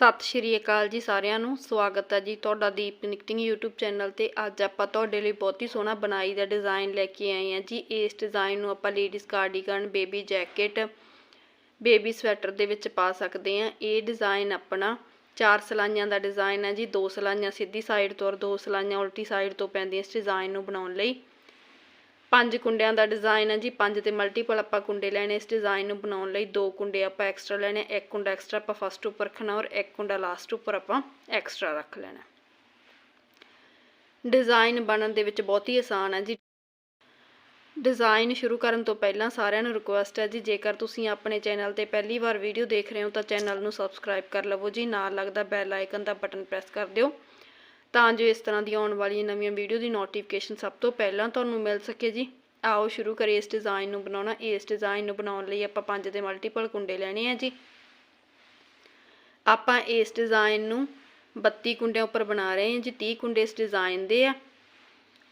ਸਤਿ ਸ਼੍ਰੀ ਅਕਾਲ ਜੀ ਸਾਰਿਆਂ ਨੂੰ। ਸਵਾਗਤ ਹੈ ਜੀ ਤੁਹਾਡਾ ਦੀਪ ਨਿਕਟਿੰਗ YouTube ਚੈਨਲ ਤੇ। ਅੱਜ ਆਪਾਂ ਤੁਹਾਡੇ ਲਈ ਬਹੁਤ ਹੀ ਸੋਹਣਾ ਬਣਾਈ ਦਾ ਡਿਜ਼ਾਈਨ ਲੈ ਕੇ ਆਏ ਹਾਂ ਜੀ। ਇਸ ਡਿਜ਼ਾਈਨ ਨੂੰ ਆਪਾਂ ladies cardigan baby jacket baby sweater ਦੇ ਵਿੱਚ ਪਾ ਸਕਦੇ ਹਾਂ। ਇਹ ਡਿਜ਼ਾਈਨ ਆਪਣਾ ਚਾਰ ਸਲਾਈਆਂ ਦਾ ਡਿਜ਼ਾਈਨ ਹੈ ਜੀ। ਦੋ ਸਲਾਈਆਂ ਸਿੱਧੀ ਸਾਈਡ ਤੋਂ ਔਰ ਦੋ ਸਲਾਈਆਂ ਉਲਟੀ ਸਾਈਡ ਤੋਂ ਪੈਂਦੀਆਂ ਇਸ ਡਿਜ਼ਾਈਨ ਨੂੰ ਬਣਾਉਣ ਲਈ। ਪੰਜ ਕੁੰਡਿਆਂ ਦਾ ਡਿਜ਼ਾਈਨ ਹੈ ਜੀ, ਪੰਜ ਤੇ ਮਲਟੀਪਲ ਆਪਾਂ ਕੁੰਡੇ ਲੈਣੇ, ਇਸ ਡਿਜ਼ਾਈਨ ਨੂੰ ਬਣਾਉਣ ਲਈ ਦੋ ਕੁੰਡੇ ਆਪਾਂ ਐਕਸਟਰਾ ਲੈਣੇ, ਇੱਕ ਕੁੰਡਾ ਐਕਸਟਰਾ ਆਪਾਂ ਫਸਟ ਉੱਪਰ ਰੱਖਣਾ ਔਰ ਇੱਕ ਕੁੰਡਾ ਲਾਸਟ ਉੱਪਰ ਆਪਾਂ ਐਕਸਟਰਾ ਰੱਖ ਲੈਣਾ। ਡਿਜ਼ਾਈਨ ਬਣਨ ਦੇ ਵਿੱਚ ਬਹੁਤ ਹੀ ਆਸਾਨ ਹੈ ਜੀ। ਡਿਜ਼ਾਈਨ ਸ਼ੁਰੂ ਕਰਨ ਤੋਂ ਪਹਿਲਾਂ ਸਾਰਿਆਂ ਨੂੰ ਰਿਕੁਐਸਟ ਹੈ ਜੀ, ਜੇਕਰ ਤੁਸੀਂ ਆਪਣੇ ਚੈਨਲ ਤੇ ਪਹਿਲੀ ਵਾਰ ਵੀਡੀਓ ਦੇਖ ਰਹੇ ਹੋ ਤਾਂ ਚੈਨਲ ਨੂੰ ਸਬਸਕ੍ਰਾਈਬ ਕਰ ਲਵੋ ਜੀ, ਨਾਲ ਲੱਗਦਾ ਬੈਲ ਆਈਕਨ ਦਾ ਬਟਨ ਪ੍ਰੈਸ ਕਰ ਦਿਓ। ਤਾਂ ਜੋ ਇਸ ਤਰ੍ਹਾਂ ਦੀ ਆਉਣ ਵਾਲੀਆਂ ਨਵੀਆਂ ਵੀਡੀਓ ਦੀ ਨੋਟੀਫਿਕੇਸ਼ਨ ਸਭ ਤੋਂ ਪਹਿਲਾਂ ਤੁਹਾਨੂੰ ਮਿਲ ਸਕੇ ਜੀ। ਆਓ ਸ਼ੁਰੂ ਕਰੀਏ ਇਸ ਡਿਜ਼ਾਈਨ ਨੂੰ ਬਣਾਉਣਾ। ਇਸ ਡਿਜ਼ਾਈਨ ਨੂੰ ਬਣਾਉਣ ਲਈ ਆਪਾਂ ਪੰਜ ਦੇ ਮਲਟੀਪਲ ਕੁੰਡੇ ਲੈਣੇ ਆ ਜੀ। ਆਪਾਂ ਇਸ ਡਿਜ਼ਾਈਨ ਨੂੰ 32 ਕੁੰਡਿਆਂ ਉੱਪਰ ਬਣਾ ਰਹੇ ਹਾਂ ਜੀ। 30 ਕੁੰਡੇ ਇਸ ਡਿਜ਼ਾਈਨ ਦੇ ਆ।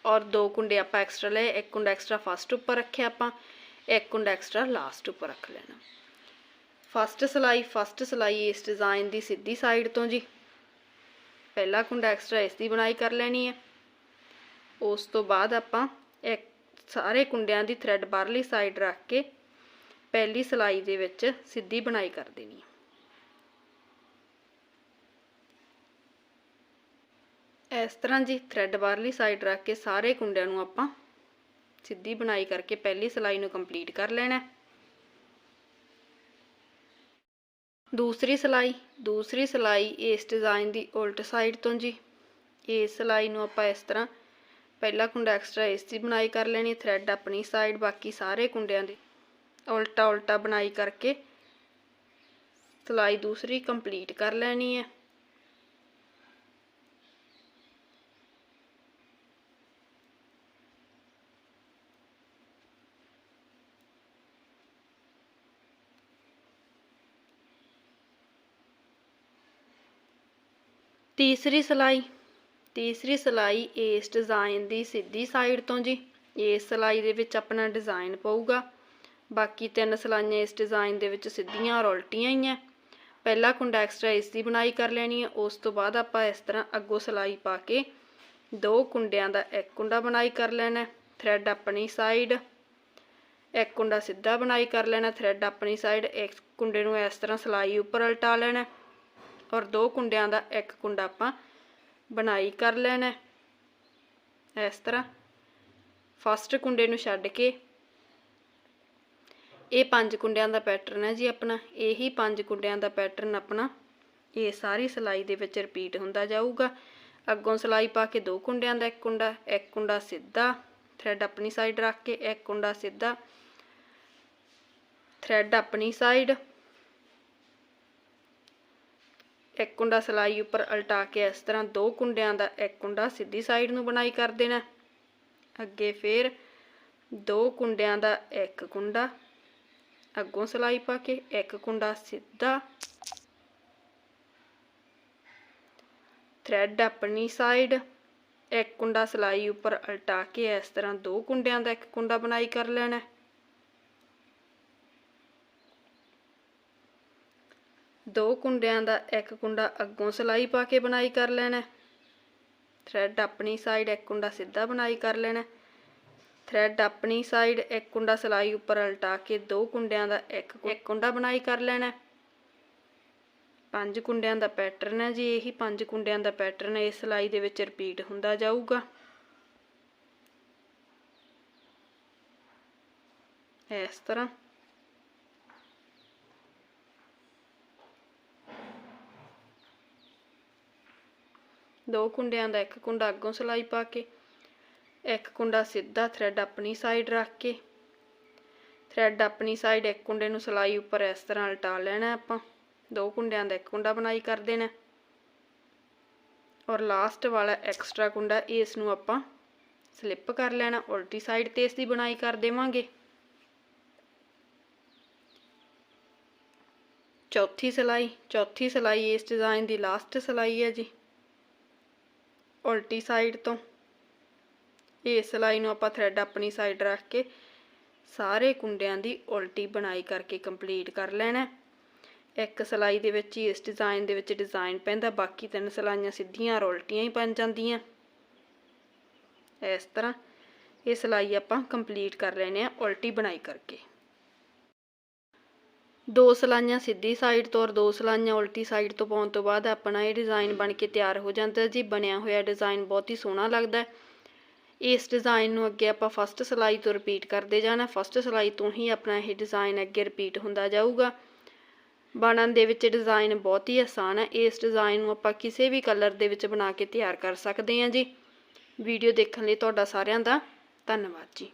ਔਰ ਦੋ ਕੁੰਡੇ ਆਪਾਂ ਐਕਸਟਰਾ ਲਏ। ਇੱਕ ਕੁੰਡਾ ਐਕਸਟਰਾ ਫਸਟ ਉੱਪਰ ਰੱਖਿਆ ਆਪਾਂ। ਇੱਕ ਕੁੰਡਾ ਐਕਸਟਰਾ ਲਾਸਟ ਉੱਪਰ ਰੱਖ ਲੈਣਾ। ਫਸਟ ਸਲਾਈ ਫਸਟ ਸਲਾਈ ਇਸ ਡਿਜ਼ਾਈਨ ਦੀ ਸਿੱਧੀ ਸਾਈਡ ਤੋਂ ਜੀ। ਪਹਿਲਾ ਕੁੰਡਾ ਐਕਸਟਰਾ ਇਸ ਦੀ ਬਣਾਈ ਕਰ ਲੈਣੀ ਹੈ। ਉਸ ਤੋਂ ਬਾਅਦ ਆਪਾਂ ਇੱਕ ਸਾਰੇ ਕੁੰਡਿਆਂ ਦੀ ਥ੍ਰੈਡ ਬਾਹਰਲੀ ਸਾਈਡ ਰੱਖ ਕੇ ਪਹਿਲੀ ਸਲਾਈ ਦੇ ਵਿੱਚ ਸਿੱਧੀ ਬਣਾਈ ਕਰ ਦੇਣੀ ਹੈ। ਇਸ ਤਰ੍ਹਾਂ ਜੀ ਥ੍ਰੈਡ ਬਾਹਰਲੀ ਸਾਈਡ ਰੱਖ ਕੇ ਸਾਰੇ ਕੁੰਡਿਆਂ ਨੂੰ ਆਪਾਂ ਸਿੱਧੀ ਬਣਾਈ ਕਰਕੇ ਪਹਿਲੀ ਸਲਾਈ ਨੂੰ ਕੰਪਲੀਟ ਕਰ ਲੈਣਾ ਹੈ। ਦੂਸਰੀ ਸਲਾਈ ਦੂਸਰੀ ਸਲਾਈ ਇਸ ਡਿਜ਼ਾਈਨ ਦੀ ਉਲਟ ਸਾਈਡ ਤੋਂ ਜੀ। ਇਸ ਸਲਾਈ ਨੂੰ ਆਪਾਂ ਇਸ ਤਰ੍ਹਾਂ ਪਹਿਲਾ ਕੁੰਡਾ ਐਕਸਟਰਾ ਇਸ ਦੀ ਬਣਾਈ ਕਰ ਲੈਣੀ ਥ੍ਰੈਡ ਆਪਣੀ ਸਾਈਡ ਬਾਕੀ ਸਾਰੇ ਕੁੰਡਿਆਂ ਦੇ। ਉਲਟਾ ਉਲਟਾ ਬਣਾਈ ਕਰਕੇ ਸਲਾਈ ਦੂਸਰੀ ਕੰਪਲੀਟ ਕਰ ਲੈਣੀ ਹੈ। ਤੀਸਰੀ ਸਲਾਈ। ਤੀਸਰੀ ਸਲਾਈ ਇਸ ਡਿਜ਼ਾਈਨ ਦੀ ਸਿੱਧੀ ਸਾਈਡ ਤੋਂ ਜੀ। ਇਸ ਸਲਾਈ ਦੇ ਵਿੱਚ ਆਪਣਾ ਡਿਜ਼ਾਈਨ ਪਊਗਾ। ਬਾਕੀ ਤਿੰਨ ਸਲਾਈਆਂ ਇਸ ਡਿਜ਼ਾਈਨ ਦੇ ਵਿੱਚ ਸਿੱਧੀਆਂ ਔਰ ਉਲਟੀਆਂ ਹੀ ਆ ਪਹਿਲਾ ਕੁੰਡਾ ਐਕਸਟਰਾ ਇਸ ਦੀ ਬਣਾਈ ਕਰ ਲੈਣੀ ਹੈ ਉਸ ਤੋਂ ਬਾਅਦ ਆਪਾਂ ਇਸ ਤਰ੍ਹਾਂ ਅੱਗੋਂ ਸਲਾਈ ਪਾ ਕੇ ਦੋ ਕੁੰਡਿਆਂ ਦਾ ਇੱਕ ਕੁੰਡਾ ਬਣਾਈ ਕਰ ਲੈਣਾ ਥ੍ਰੈਡ ਆਪਣੀ ਸਾਈਡ। ਇੱਕ ਕੁੰਡਾ ਸਿੱਧਾ ਬਣਾਈ ਕਰ ਲੈਣਾ ਥ੍ਰੈਡ ਆਪਣੀ ਸਾਈਡ ਇੱਕ ਕੁੰਡੇ ਨੂੰ ਇਸ ਤਰ੍ਹਾਂ ਸਲਾਈ ਉੱਪਰ ਉਲਟਾ ਲੈਣਾ ਔਰ ਦੋ ਕੁੰਡਿਆਂ ਦਾ ਇੱਕ ਕੁੰਡਾ ਆਪਾਂ ਬਣਾਈ ਕਰ ਲੈਣਾ ਇਸ ਤਰ੍ਹਾਂ ਫਸਟ ਕੁੰਡੇ ਨੂੰ ਛੱਡ ਕੇ ਇਹ ਪੰਜ ਕੁੰਡਿਆਂ ਦਾ ਪੈਟਰਨ ਹੈ ਜੀ ਆਪਣਾ। ਇਹੀ ਪੰਜ ਕੁੰਡਿਆਂ ਦਾ ਪੈਟਰਨ ਆਪਣਾ ਇਹ ਸਾਰੀ ਸਲਾਈ ਦੇ ਵਿੱਚ ਰਿਪੀਟ ਹੁੰਦਾ ਜਾਊਗਾ। ਅੱਗੋਂ ਸਲਾਈ ਪਾ ਕੇ ਦੋ ਕੁੰਡਿਆਂ ਦਾ ਇੱਕ ਕੁੰਡਾ ਇੱਕ ਕੁੰਡਾ ਸਿੱਧਾ ਥ੍ਰੈਡ ਆਪਣੀ ਸਾਈਡ ਰੱਖ ਕੇ ਇੱਕ ਕੁੰਡਾ ਸਿੱਧਾ ਥ੍ਰੈਡ ਆਪਣੀ ਸਾਈਡ ਇੱਕ ਕੁੰਡਾ ਸਲਾਈ ਉੱਪਰ ਉਲਟਾ ਕੇ ਇਸ ਤਰ੍ਹਾਂ ਦੋ ਕੁੰਡਿਆਂ ਦਾ ਇੱਕ ਕੁੰਡਾ ਸਿੱਧੀ ਸਾਈਡ ਨੂੰ ਬਣਾਈ ਕਰ ਦੇਣਾ ਅੱਗੇ ਫੇਰ ਦੋ ਕੁੰਡਿਆਂ ਦਾ ਇੱਕ ਕੁੰਡਾ, ਅੱਗੋਂ ਸਲਾਈ ਪਾ ਕੇ ਇੱਕ ਕੁੰਡਾ ਸਿੱਧਾ ਥ੍ਰੈਡ ਆਪਣੀ ਸਾਈਡ ਇੱਕ ਕੁੰਡਾ ਸਲਾਈ ਉੱਪਰ ਉਲਟਾ ਕੇ ਇਸ ਤਰ੍ਹਾਂ ਦੋ ਕੁੰਡਿਆਂ ਦਾ ਇੱਕ ਕੁੰਡਾ ਬਣਾਈ ਕਰ ਲੈਣਾ ਦੋ ਕੁੰਡਿਆਂ ਦਾ ਇੱਕ ਕੁੰਡਾ ਅੱਗੋਂ ਸਲਾਈ ਪਾ ਕੇ ਬਣਾਈ ਕਰ ਲੈਣਾ। ਥ੍ਰੈਡ ਆਪਣੀ ਸਾਈਡ ਇੱਕ ਕੁੰਡਾ ਸਿੱਧਾ ਬਣਾਈ ਕਰ ਲੈਣਾ। ਥ੍ਰੈਡ ਆਪਣੀ ਸਾਈਡ ਇੱਕ ਕੁੰਡਾ ਸਲਾਈ ਉੱਪਰ ਉਲਟਾ ਕੇ ਦੋ ਕੁੰਡਿਆਂ ਦਾ ਇੱਕ ਇੱਕ ਕੁੰਡਾ ਬਣਾਈ ਕਰ ਲੈਣਾ। ਪੰਜ ਕੁੰਡਿਆਂ ਦਾ ਪੈਟਰਨ ਹੈ ਜੀ ਇਹੀ, ਪੰਜ ਕੁੰਡਿਆਂ ਦਾ ਪੈਟਰਨ ਇਸ ਸਲਾਈ ਦੇ ਵਿੱਚ ਰਿਪੀਟ ਹੁੰਦਾ ਜਾਊਗਾ। ਇਸ ਤਰ੍ਹਾਂ ਦੋ ਕੁੰਡਿਆਂ ਦਾ ਇੱਕ ਕੁੰਡਾ ਅੱਗੋਂ ਸਲਾਈ ਪਾ ਕੇ, ਇੱਕ ਕੁੰਡਾ ਸਿੱਧਾ ਥ੍ਰੈਡ ਆਪਣੀ ਸਾਈਡ ਰੱਖ ਕੇ। ਥ੍ਰੈਡ ਆਪਣੀ ਸਾਈਡ ਇੱਕ ਕੁੰਡੇ ਨੂੰ ਸਲਾਈ ਉੱਪਰ ਇਸ ਤਰ੍ਹਾਂ ਉਲਟਾ ਲੈਣਾ ਆਪਾਂ। ਦੋ ਕੁੰਡਿਆਂ ਦਾ ਇੱਕ ਕੁੰਡਾ ਬਣਾਈ ਕਰ ਦੇਣਾ। ਔਰ ਲਾਸਟ ਵਾਲਾ ਐਕਸਟਰਾ ਕੁੰਡਾ ਇਸ ਨੂੰ ਆਪਾਂ ਸਲਿੱਪ ਕਰ ਲੈਣਾ, ਉਲਟੀ ਸਾਈਡ ਤੇ ਇਸ ਦੀ ਬਣਾਈ ਕਰ ਦੇਵਾਂਗੇ। ਚੌਥੀ ਸਲਾਈ ਚੌਥੀ ਸਲਾਈ ਇਸ ਡਿਜ਼ਾਈਨ ਦੀ ਲਾਸਟ ਸਲਾਈ ਹੈ ਜੀ। ਉਲਟੀ ਸਾਈਡ ਤੋਂ। ਇਸ ਸਲਾਈ ਨੂੰ ਆਪਾਂ ਥ੍ਰੈਡ ਆਪਣੀ ਸਾਈਡ ਰੱਖ ਕੇ ਸਾਰੇ ਕੁੰਡਿਆਂ ਦੀ ਉਲਟੀ ਬਣਾਈ ਕਰਕੇ ਕੰਪਲੀਟ ਕਰ ਲੈਣਾ ਇੱਕ ਸਿਲਾਈ ਦੇ ਵਿੱਚ ਹੀ ਇਸ ਡਿਜ਼ਾਈਨ ਦੇ ਵਿੱਚ ਡਿਜ਼ਾਈਨ ਪੈਂਦਾ, ਬਾਕੀ ਤਿੰਨ ਸਿਲਾਈਆਂ ਸਿੱਧੀਆਂ ਔਰ ਉਲਟੀਆਂ ਹੀ ਬਣ ਜਾਂਦੀਆਂ। ਇਸ ਤਰ੍ਹਾਂ ਇਹ ਸਿਲਾਈ ਆਪਾਂ ਕੰਪਲੀਟ ਕਰ ਲੈਣੇ ਆ, ਉਲਟੀ ਬਣਾਈ ਕਰਕੇ। ਦੋ ਸਲਾਈਆਂ ਸਿੱਧੀ ਸਾਈਡ ਤੋਂ ਔਰ ਦੋ ਸਲਾਈਆਂ ਉਲਟੀ ਸਾਈਡ ਤੋਂ ਪਾਉਣ ਤੋਂ ਬਾਅਦ ਆਪਣਾ ਇਹ ਡਿਜ਼ਾਈਨ ਬਣ ਕੇ ਤਿਆਰ ਹੋ ਜਾਂਦਾ ਜੀ, ਬਣਿਆ ਹੋਇਆ ਡਿਜ਼ਾਈਨ ਬਹੁਤ ਹੀ ਸੋਹਣਾ ਲੱਗਦਾ ਇਸ ਡਿਜ਼ਾਈਨ ਨੂੰ ਅੱਗੇ ਆਪਾਂ ਫਸਟ ਸਲਾਈ ਤੋਂ ਰਿਪੀਟ ਕਰਦੇ ਜਾਣਾ। ਫਸਟ ਸਲਾਈ ਤੋਂ ਹੀ ਆਪਣਾ ਇਹ ਡਿਜ਼ਾਈਨ ਅੱਗੇ ਰਿਪੀਟ ਹੁੰਦਾ ਜਾਊਗਾ। ਬਣਨ ਦੇ ਵਿੱਚ ਡਿਜ਼ਾਈਨ ਬਹੁਤ ਹੀ ਆਸਾਨ ਹੈ। ਇਸ ਡਿਜ਼ਾਈਨ ਨੂੰ ਆਪਾਂ ਕਿਸੇ ਵੀ ਕਲਰ ਦੇ ਵਿੱਚ ਬਣਾ ਕੇ ਤਿਆਰ ਕਰ ਸਕਦੇ ਹਾਂ ਜੀ। ਵੀਡੀਓ ਦੇਖਣ ਲਈ ਤੁਹਾਡਾ ਸਾਰਿਆਂ ਦਾ ਧੰਨਵਾਦ ਜੀ।